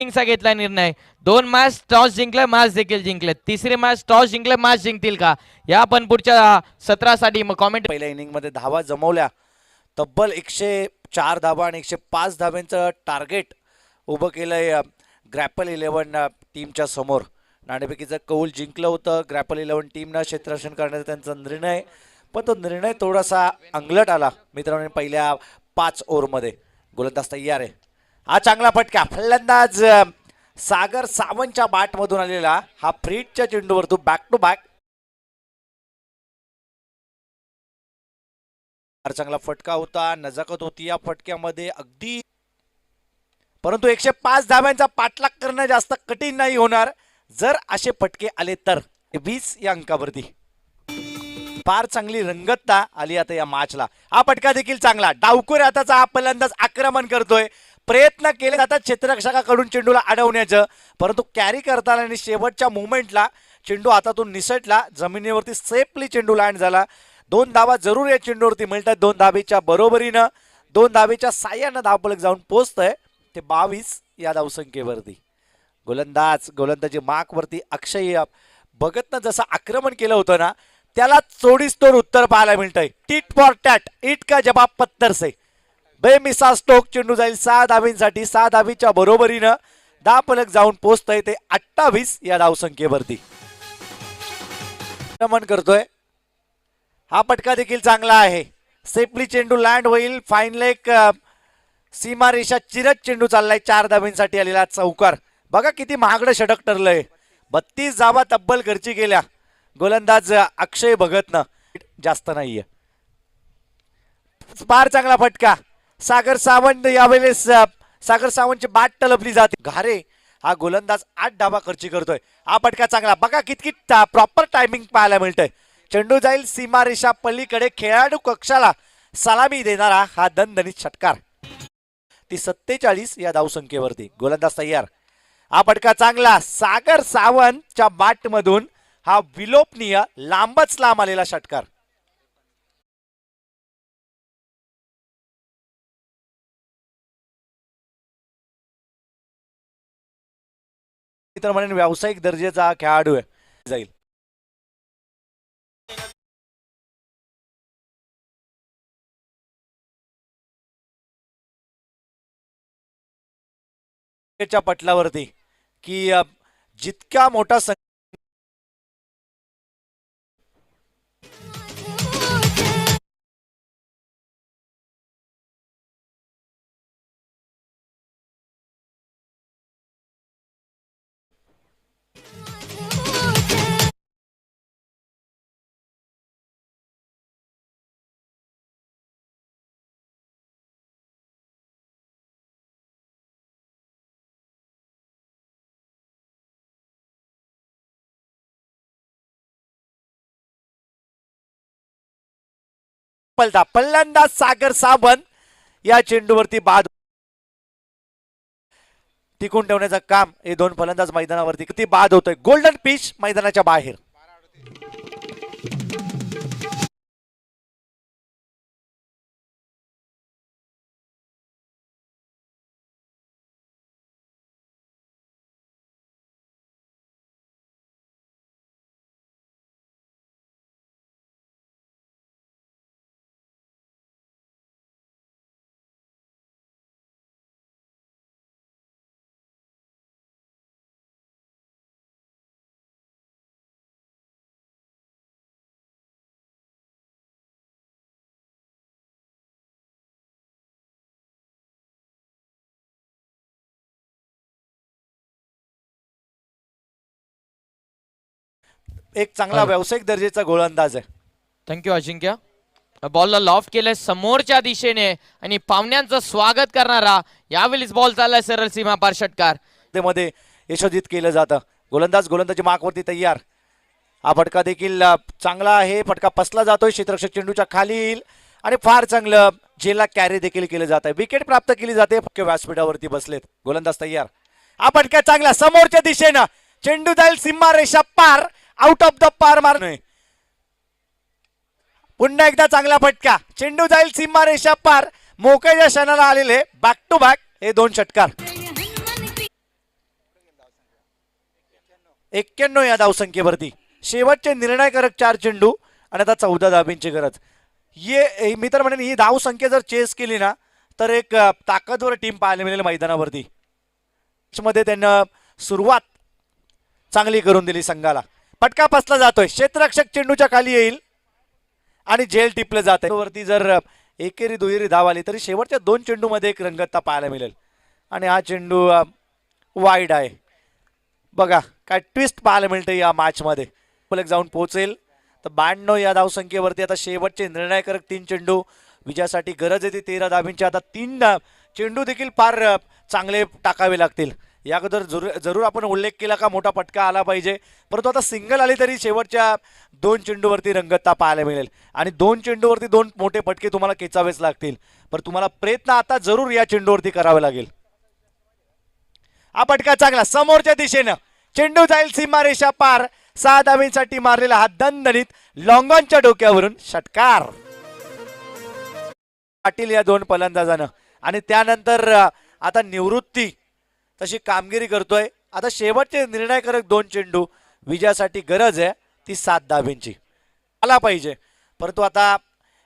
चा घेतला निर्णय. दोन मॅच टॉस जिंकले मॅच देखील जिंकले. तिसरी मॅच टॉस जिंकले मॅच जिंकतील का? या पण पुढच्या सत्रासाठी मग कॉमेंट पहिल्या इनिंगमध्ये धावा जमवल्या. तब्बल एकशे चार धावा आणि एकशे पाच धाब्यांचं टार्गेट उभं केलंय ग्रॅपल इलेव्हन टीमच्या समोर. नाणेफेकीचं कौल जिंकलं होतं. ग्रॅपल इलेव्हन टीमनं क्षेत्ररक्षण करण्याचा त्यांचा निर्णय. पण तो निर्णय थोडासा अंगलट आला मित्रांनो पहिल्या पाच ओव्हरमध्ये. गोलंदाज तयार आहे. हा चांगला फटका. फलंदाज सागर सावंतच्या बॅटमधून आलेला हा फ्रीटच्या चेंडूवर तो बॅक टू बॅक फार चांगला फटका होता नजाकत होती या फटक्यामध्ये अगदी. परंतु एकशे पाच धाब्यांचा पाठलाग करणं जास्त कठीण नाही होणार. जर असे फटके आले तर वीस या अंकावरती. फार चांगली रंगतता आली आता या मॅचला हा फटका देखील चांगला. डावकोरे हाताचा हा फलंदाज आक्रमण करतोय. प्रयत्न केले जातात क्षेत्ररक्षकाकडून चेंडूला अडवण्याचं. परंतु कॅरी करताना आणि शेवटच्या मुवमेंटला चेंडू हातातून निसटला. जमिनीवरती सेफली चेंडू लँड झाला. दोन धावा जरूर या चेंडूवरती मिळतात. दोन धाबेच्या बरोबरीनं दोन धावेच्या साह्यानं धावपलक जाऊन पोचतंय ते बावीस या धावसंख्येवरती. गोलंदाज गोलंदाजी माकवरती अक्षय भगतनं जसं आक्रमण केलं होतं ना त्याला चोडीस तोड उत्तर पाहायला मिळतंय. टीट फॉर टॅट इट का जबाब पत्तर से बेमिसा स्टोक चेंडू जाईल. सहा धावींसाठी सहा धावीच्या बरोबरीनं दहा पलक जाऊन पोचतंय ते अठ्ठावीस या धावसंख्येवरती. नमन करतोय. हा पटका देखील चांगला आहे. सेफली चेंडू लँड होईल. फाईन एक सीमारेषा चिरत चेंडू चाललाय. चार धावींसाठी आलेला चौकार. बघा किती महागडं षटक ठरलंय. बत्तीस जावा तब्बल खर्ची केल्या गोलंदाज अक्षय भगतनं. जास्त नाहीये. फार चांगला फटका. सागर सावंत यावेळेस सागर सावंतची बाट टलपली जाते. घारे हा गोलंदाज आठ डाबा खर्ची करतोय. हा फटका चांगला. बघा कितकी प्रॉपर टायमिंग पाहायला मिळतंय. चेंडू जाईल सीमारेषा पलीकडे. खेळाडू कक्षाला सलामी देणारा हा दणदणीत षटकार. ती सत्तेचाळीस या धावसंख्येवरती. गोलंदाज तयार. हा फटका चांगला. सागर सावंतच्या बाट मधून हा विलोपनीय लांबच लांब आलेला षटकार. तर म्हणेन व्यावसायिक दर्जाचा हा खेळाडू आहे. जाईल. पटलावरती की जितक्या जितका मोठा पलटा. पहिल्यांदा सागर साबण या चेंडूवरती बाद टिकून ठेवण्याचं काम हे दोन फलंदाज मैदानावरती किती बाद होतोय. गोल्डन पिच मैदानाच्या बाहेर. एक चांगला. व्यावसायिक दर्जाचा गोलंदाज आहे. Thank you Ajinkya. बॉलला लॉफ्ट केलंय समोरच्या दिशेने आणि पाहुण्यांचं स्वागत करणारा यावेळीच बॉल चाललाय सरळ सीमा पार षटकार. मध्ये यशोजित केलं जातं. गोलंदाज गोलंदाजी माकवरती तयार. हा फटका देखील चांगला आहे. फटका पसला जातोय. क्षेत्ररक्षक चेंडूच्या खालील आणि फार चांगलं जेला कॅरी देखील केलं जात आहे विकेट प्राप्त केली जाते. फक्त व्यासपीठावरती बसलेत. गोलंदाज तयार. हा फटका चांगला समोरच्या दिशेनं. चेंडू जाईल सीमा रेषा पार. आउट ऑफ द पार मार पुन्हा एकदा चांगला फटका. चेंडू जाईल सीमा रेषा पार. मोकळ्या क्षणाला आलेले बॅक टू बॅक हे दोन षटकार. एक्क्याण्णव या धावसंख्येवरती. शेवटचे निर्णयकारक चार चेंडू आणि आता चौदा धाबींची गरज. ये मी तर म्हणेन ही धावसंख्या जर चेस केली ना तर एक ताकदवर टीम पाहायला मिळेल मैदानावरती. मध्ये त्यांना सुरुवात चांगली करून दिली संघाला. फटका पसला जातोय. क्षेत्ररक्षक चेंडूच्या खाली येईल आणि झेल टिपलं जात आहे वरती जर एकेरी दुहेरी धाव आली तरी शेवटच्या दोन चेंडूमध्ये एक रंगतता पाहायला मिळेल. आणि हा चेंडू वाईड आहे. बघा काय ट्विस्ट पाहायला मिळतं या मॅचमध्ये फलक जाऊन पोहोचेल. तर ब्याण्णव या धावसंख्येवरती आता शेवटचे निर्णायकारक तीन चेंडू. विजयासाठी गरज येते तेरा धाबींची आता तीन चेंडू देखील फार चांगले टाकावे लागतील. या अगोदर जरूर जरूर आपण उल्लेख केला का मोठा पटका आला पाहिजे. परंतु आता सिंगल आली तरी शेवटच्या दोन चेंडूवरती रंगतता पाहायला मिळेल. आणि दोन चेंडूवरती दोन मोठे पटके तुम्हाला खेचावेच लागतील. पण तुम्हाला प्रयत्न आता जरूर या चेंडूवरती करावे लागेल. हा पटका चांगला समोरच्या दिशेनं. चेंडू जाईल सीमारेषा पार. सहा धावींसाठी मारलेला हा दणदणीत लॉंगॉनच्या डोक्यावरून षटकार. पाटील या दोन फलंदाजानं. आणि त्यानंतर आता निवृत्ती. तशी कामगिरी करतोय. आता शेवटचे निर्णयकारक दोन चेंडू विजयासाठी गरज आहे ती सात धाबींची आला पाहिजे. परंतु आता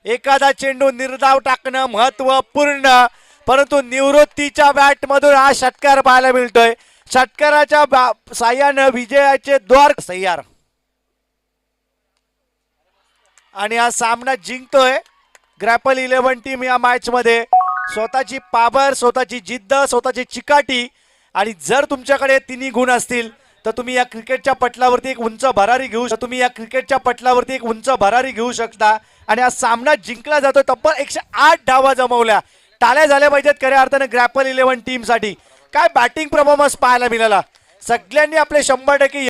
एखादा चेंडू निर्धाव टाकणं महत्त्वपूर्ण परंतु निवृत्तीच्या बॅट मधून हा षटकार पाहायला मिळतोय. षटकाराच्या बा- साह्यानं विजयाचे द्वार सय्यार आणि हा सामना जिंकतोय. ग्रॅपल इलेव्हन टीम या मॅच मध्ये. स्वतःची पावर स्वतःची जिद्द स्वतःची चिकाटी आणि जर तुमच्याकडे तिन्ही गुण असतील तर तुम्ही या क्रिकेटच्या पटलावरती एक उंच भरारी घेऊ शकता तुम्ही या क्रिकेटच्या पटलावरती एक उंच भरारी घेऊ शकता. आणि हा सामना जिंकला जातोय तब्बल एकशे आठ धावा जमवल्या. टाळ्या झाल्या पाहिजेत खऱ्या अर्थानं ग्रॅपल इलेव्हन टीमसाठी काय बॅटिंग परफॉर्मन्स पाहायला मिळाला? सगळ्यांनी आपले शंभर टक्के